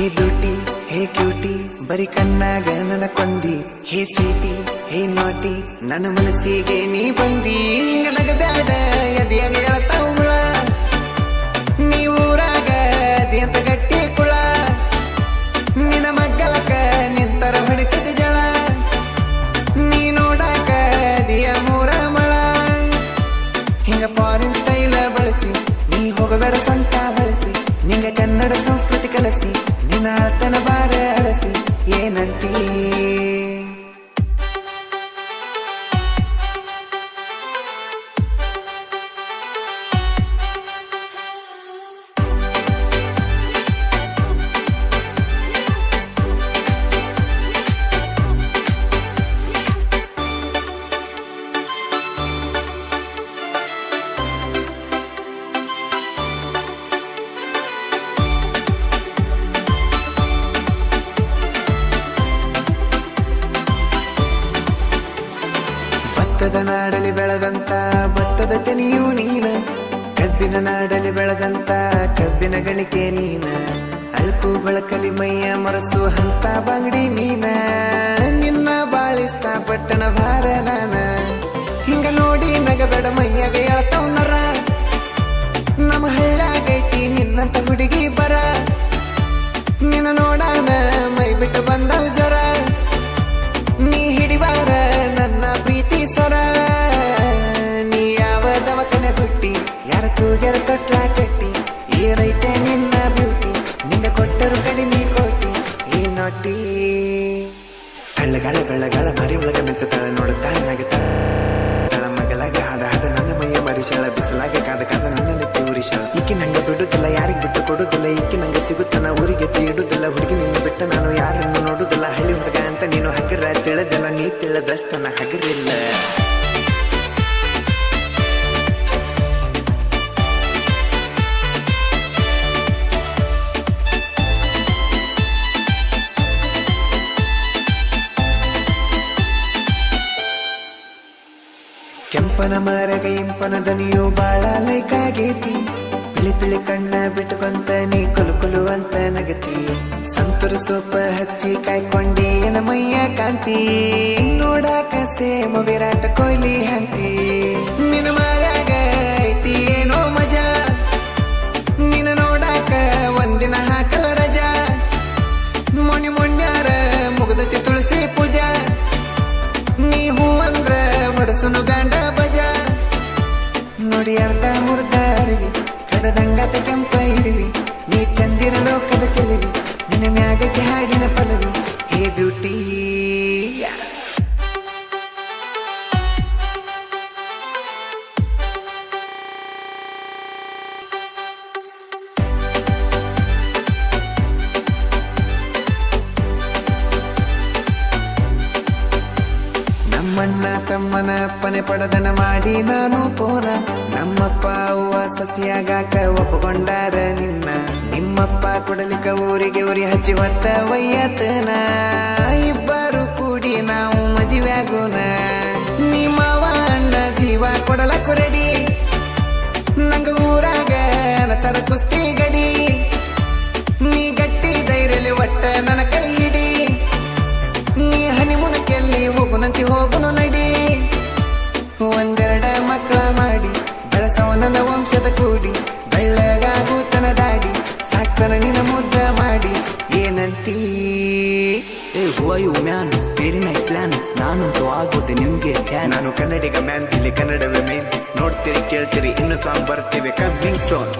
ಹೇ beauty, ಹೇ cutie, ಬರಿ ಕಣ್ಣಾಗ ನನ್ನ ಕೊಂದಿ ಹೇ ಸ್ವೀಟಿ, ಹೇ ನಾಟಿ, ನನ್ನ ಮನಸ್ಸಿಗೆ ನೀ ಬಂದಿ. ನನಗ ಬ್ಯಾಡ ಎದೆಯಾಗ ನೀ ನೀವೂರಾಗ ಅಂತ ಗಟ್ಟಿ ಕುಳ. ನಿನ್ನ ಮಗ್ಗಲಕ ನಿಂತರ ಹೊಡಿತದ ಜಳ. ನೀ ನೋಡಾಕ ದಿಯ ಮೂರ ಮಳ. ಹಿಂಗ ಫಾರಿನ್ ಸ್ಟೈಲ ಬಳಸಿ, ನೀ ಹೋಗಬೇಡ ಸೊಂಟ ಬಳಸಿ, ನಿಂಗ ಕನ್ನಡ ಸಂಸ್ಕೃತಿ ಕಲಸಿ. ನಿನ್ನ ಅಳತನ ಬಾರ ಅರಸಿ ಏನಂತೀ? ಭತ್ತದ ನಾಡಲಿ ಬೆಳೆದಂತ ಭತ್ತದ ತೆನಿಯು ನೀನ. ಕಬ್ಬಿನ ನಾಡಲಿ ಬೆಳೆದಂತ, ಕಬ್ಬಿನ ಗಳಿಕೆ ನೀನ. ಅಳುಕು ಬಳಕಲಿ ಮೈಯ ಮರಸು ಹಂತ ಬಂಗಡಿ ನೀನ. ನಿನ್ನ ಬಾಳಿಸ್ತ ಪಟ್ಟಣ ಭಾರ ನಾನ. ಹಿಂಗ ನೋಡಿ ನಗಬೇಡ ಮೈಯಾಗ ಹೇಳ್ತಾವ್ ನರ. ನಮ್ಮ ಹಳ್ಳಾಗೈತಿ ನಿನ್ನಂತ ಹುಡುಗಿ ಬರ. ನಿನ್ನ ನೋಡಾನ ಮೈ ಬಿಟ್ಟು ಬಂದವ್ ಬೆಳ್ಳಗಳ ಮರಿ ಒಳಗ ಮೆಚ್ಚತಾಳ ನೋಡುತ್ತಾಳ, ನಗುತ್ತಾಳ. ತಳ ಮಗಳಾಗ ಹಾದ ಹಾದ ನನ್ನ ಮೈಯ ಮರಿಶಾಳ ಬಿಸಿಲಾಗ ಕಾದ ಕಾದ ನನ್ನ ನೆತ್ತಿ ಉರಿಶಾಳ ಈಕಿ ನಂಗ ಬಿಡುದಿಲ್ಲ, ಯಾರಿಗ್ ಬಿಟ್ಟು ಕೊಡುದಿಲ್ಲ, ಈಕಿ ನಂಗೆ ಸಿಗುತ್ತಾನ, ಊರಿಗೆ ಇಡುದಿಲ್ಲ. ಕೆಂಪನ ಮರಗ ಇಂಪನ ದನಿಯು ಬಾಳ ಲೈಕಾಗೈತಿ ಪಿಳಿ ಪಿಳಿ ಕಣ್ಣ ಬಿಟ್ಕೊಂತ ನೀ ಕುಲು ಕುಲು ಅಂತ ನಗತಿ. ಸಂತರು ಸೋಪ ಹಚ್ಚಿ ಕಾಯ್ಕೊಂಡಿ ಏನ ಮೈಯ ಕಾಂತಿ. ನೋಡಾಕ ಸೇಮ ವಿರಾಟ ಕೊಹ್ಲಿ ಹಂತಿ ನಿನ್ನ ಅಪ್ಪನೆ ಪಡದನ ಮಾಡಿ ನಾನು ಪೋನ. ನಮ್ಮಪ್ಪ ಅವ್ವ ಸಸಿಯಾಗಾಕ ಒಪ್ಪಗೊಂಡಾರ ನಿನ್ನ. ನಿಮ್ಮಪ್ಪ ಕೊಡಲಿಕ್ಕ ಊರಿಗೆ ಉರಿ ಹಚ್ಚಿ ಹೊತ್ತ ವಯ್ಯತನ ಇಬ್ಬರು ಕೂಡಿ ನಾವು ಮದುವೆಯಾಗೋಣ ನಿಮ್ಮವ ಅಣ್ಣ ಜೀವ ಕೊಡಲ ಕೊರಡಿ ನಂಗ ಊರಾಗ ಕುಸ್ತಿ ಗಡಿ. ನೀ ಗಟ್ಟಿ ಧೈರ್ಯಲಿ ಒಟ್ಟ ನನ್ನ ಕೈ ಹಿಡಿ ನೀ ಹನಿಮುನಕ್ಕೆಲ್ಲಿ ಹೋಗುನಂತಿ ಹೋಗುನು ನಡಿ. ಒಂದೆರಡ ಮಕ್ಕಳ ಮಾಡಿ ಬೆಳೆಸವ ನನ್ನ ವಂಶದ ಕೂಡಿ ಬೆಳ್ಳಗಾಗೂತನ ದಾಡಿ ಸಾಕ್ತನ ನಿನ್ನ ಮುದ್ದ ಮಾಡಿ ಏನಂತೀ? ಏ ಮ್ಯಾನ್ ವೆರಿ ನೈಸ್ ಪ್ಲಾನ್ ನಾನಂತೂ ಆಗೋದೆ ನಿಮ್ಗೆ ನಾನು ಕನ್ನಡಿಗ ಮ್ಯಾನ್ ಇಲ್ಲಿ ಕನ್ನಡವೇ ಮೇನ್ ನೋಡ್ತೀರಿ ಕೇಳ್ತೀರಿ ಇನ್ನು ಸಾಂಗ್ ಬರ್ತೀವಿ. ಕಮ್ಮಿಂಗ್ ಸೋನ್